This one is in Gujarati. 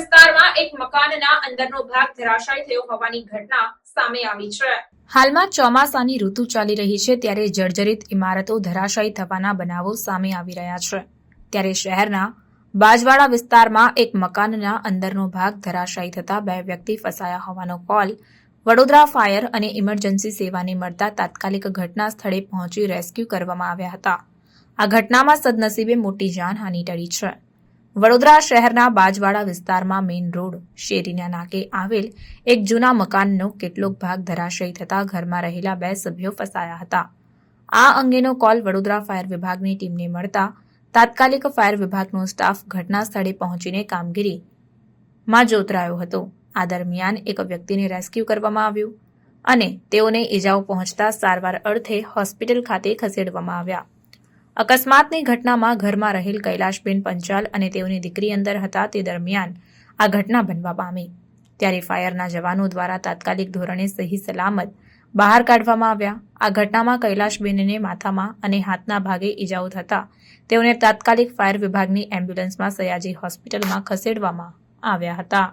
વિસ્તારમાં એક મકાનના અંદરનો ભાગ ધરાશાયી થયો હોવાની ઘટના સામે આવી છે. હાલમાં ચોમાસાની ઋતુ ચાલી રહી છે ત્યારે જર્જરિત ઇમારતો ધરાશાયી થવાના બનાવો સામે આવી રહ્યા છે. ત્યારે શહેરના બાજવાડા વિસ્તારમાં એક મકાનના અંદરનો ભાગ ધરાશાયી થતા બે વ્યક્તિ ફસાયા હોવાનો કોલ વડોદરા ફાયર અને ઇમરજન્સી સેવાને મળતા તાત્કાલિક ઘટના સ્થળે પહોંચી રેસ્ક્યુ કરવામાં આવ્યા હતા. આ ઘટનામાં સદનસીબે મોટી જાનહાની ટળી છે. વડોદરા શહેરના બાજવાડા વિસ્તારમાં મેઇન રોડ શેરીના નાકે આવેલ એક જૂના મકાનનો કેટલોક ભાગ ધરાશયી થતા ઘરમાં રહેલા બે સભ્યો ફસાયા હતા. આ અંગેનો કોલ વડોદરા ફાયર વિભાગની ટીમને મળતા તાત્કાલિક ફાયર વિભાગનો સ્ટાફ ઘટના સ્થળે પહોંચીને કામગીરીમાં જોતરાયો હતો. આ દરમિયાન એક વ્યક્તિને રેસ્ક્યુ કરવામાં આવ્યું અને તેઓને ઈજાઓ પહોંચતા સારવાર અર્થે હોસ્પિટલ ખાતે ખસેડવામાં આવ્યા. અકસ્માતની ઘટનામાં ઘરમાં રહેલ કૈલાશબેન પંચાલ અને તેઓની દીકરી અંદર હતા તે દરમિયાન આ ઘટના બનવા પામી. ત્યારે ફાયરના જવાનો દ્વારા તાત્કાલિક ધોરણે સહી સલામત બહાર કાઢવામાં આવ્યા. આ ઘટનામાં કૈલાશબેનને માથામાં અને હાથના ભાગે ઈજાઓ થતા તેઓને તાત્કાલિક ફાયર વિભાગની એમ્બ્યુલન્સમાં સયાજી હોસ્પિટલમાં ખસેડવામાં આવ્યા હતા.